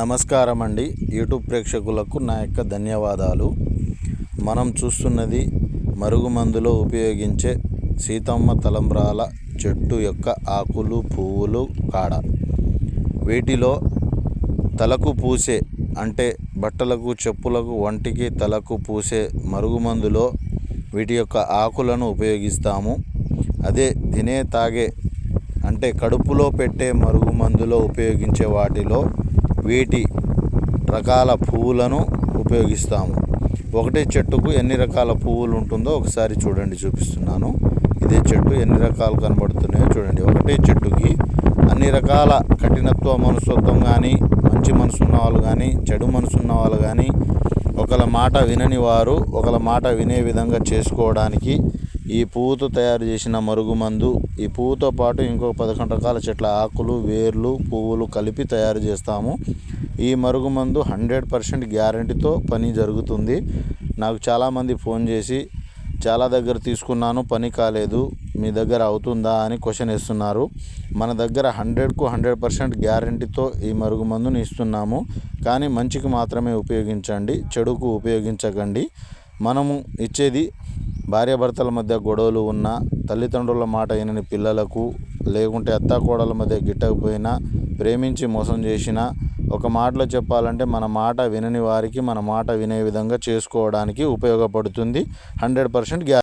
నమస్కారం అండి యూట్యూబ్ ప్రేక్షకులకు నా యొక్క ధన్యవాదాలు. మనం చూస్తున్నది మరుగుమందులో ఉపయోగించే సీతమ్మ తలంబ్రాల చెట్టు యొక్క ఆకులు పువ్వులు కాడ. వీటిలో తలకు పూసే అంటే బట్టలకు చెప్పులకు వంటికి తలకు పూసే మరుగుమందులో వీటి యొక్క ఆకులను ఉపయోగిస్తాము. అదే తినే తాగే అంటే కడుపులో పెట్టే మరుగుమందులో ఉపయోగించే వాటిలో వీటి రకాల పువ్వులను ఉపయోగిస్తాము. ఒకటే చెట్టుకు ఎన్ని రకాల పువ్వులు ఉంటుందో ఒకసారి చూడండి చూపిస్తున్నాను. ఇదే చెట్టు ఎన్ని రకాలు కనబడుతున్నాయో చూడండి. ఒకటే చెట్టుకి అన్ని రకాల కఠినత్వ మనస్తత్వం కానీ మంచి మనసు ఉన్నవాళ్ళు కానీ చెడు మనసు ఉన్నవాళ్ళు కానీ ఒకళ్ళ మాట వినని వారు ఒకళ్ళ మాట వినే విధంగా చేసుకోవడానికి ఈ పువ్వుతో తయారు చేసిన మరుగుమందు ఈ పువ్వుతో పాటు ఇంకొక పదకొండు రకాల చెట్ల ఆకులు వేర్లు పువ్వులు కలిపి తయారు చేస్తాము. ఈ మరుగుమందు హండ్రెడ్ పర్సెంట్ గ్యారంటీతో పని జరుగుతుంది. నాకు చాలామంది ఫోన్ చేసి చాలా దగ్గర తీసుకున్నాను పని కాలేదు మీ దగ్గర అవుతుందా? అని క్వశ్చన్ ఇస్తున్నారు మన దగ్గర హండ్రెడ్కు హండ్రెడ్ పర్సెంట్ గ్యారంటీతో ఈ మరుగుమందుని ఇస్తున్నాము. కానీ మంచికి మాత్రమే ఉపయోగించండి చెడుకు ఉపయోగించకండి. మనము ఇచ్చేది భార్యాభర్తల మధ్య గొడవలు ఉన్న తల్లిదండ్రుల మాట వినని పిల్లలకు లేకుంటే అత్తాకోడల మధ్య గిట్టకపోయినా ప్రేమించి మోసం చేసినా ఒక మాటలో చెప్పాలంటే మన మాట వినని వారికి మన మాట వినే విధంగా చేసుకోవడానికి ఉపయోగపడుతుంది. Hundred percent guarantee